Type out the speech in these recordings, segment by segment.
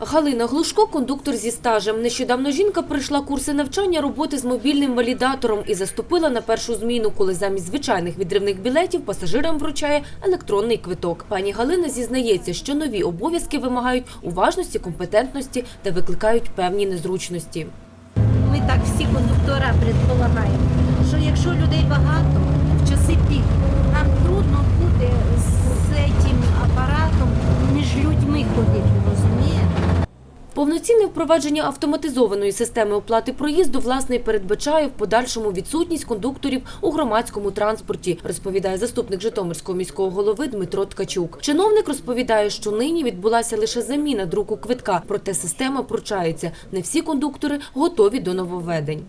Галина Глушко – кондуктор зі стажем. Нещодавно жінка пройшла курси навчання роботи з мобільним валідатором і заступила на першу зміну, коли замість звичайних відривних білетів пасажирам вручає електронний квиток. Пані Галина зізнається, що нові обов'язки вимагають уважності, компетентності та викликають певні незручності. Ми так всі кондуктора предполагаємо, що якщо людей багато в часи Повноцінне впровадження автоматизованої системи оплати проїзду власне передбачає в подальшому відсутність кондукторів у громадському транспорті, розповідає заступник Житомирського міського голови Дмитро Ткачук. Чиновник розповідає, що нині відбулася лише заміна друку квитка, проте система пручається. Не всі кондуктори готові до нововведень.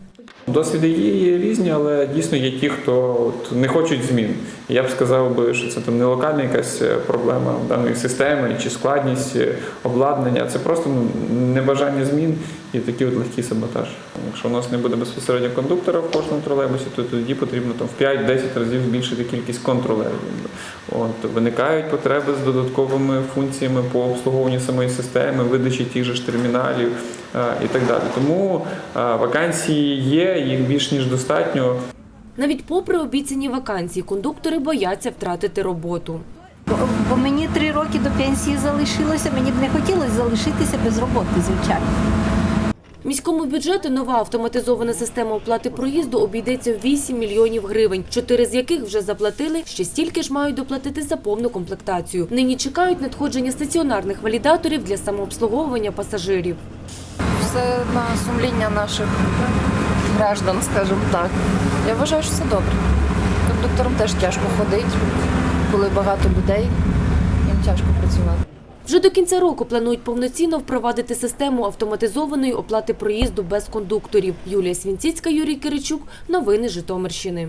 Досвіди є, є різні, але дійсно є ті, хто от не хочуть змін. Я б сказав би, що це там не локальна якась е, проблема даної системи чи складність е, обладнання. Це просто ну, небажання змін і такий от легкий саботаж. Якщо у нас не буде безпосередньо кондуктора в кожному тролейбусі, то тоді потрібно там в 5-10 разів збільшити кількість контролерів. От виникають потреби з додатковими функціями по обслуговуванню самої системи, видачі тих же ж терміналів і так далі. Тому е, вакансії є, їх більш ніж достатньо. Навіть попри обіцяні вакансії, кондуктори бояться втратити роботу. Бо, бо мені три роки до пенсії залишилося, мені б не хотілося залишитися без роботи, звичайно. Міському бюджету нова автоматизована система оплати проїзду обійдеться в 8 мільйонів гривень, чотири з яких вже заплатили, ще стільки ж мають доплатити за повну комплектацію. Нині чекають надходження стаціонарних валідаторів для самообслуговування пасажирів. Все на сумління наших граждан, скажімо так. Я вважаю, що це добре. Кондукторам теж тяжко ходити, коли багато людей, їм тяжко працювати. Вже до кінця року планують повноцінно впровадити систему автоматизованої оплати проїзду без кондукторів. Юлія Свінціцька, Юрій Киричук. Новини Житомирщини.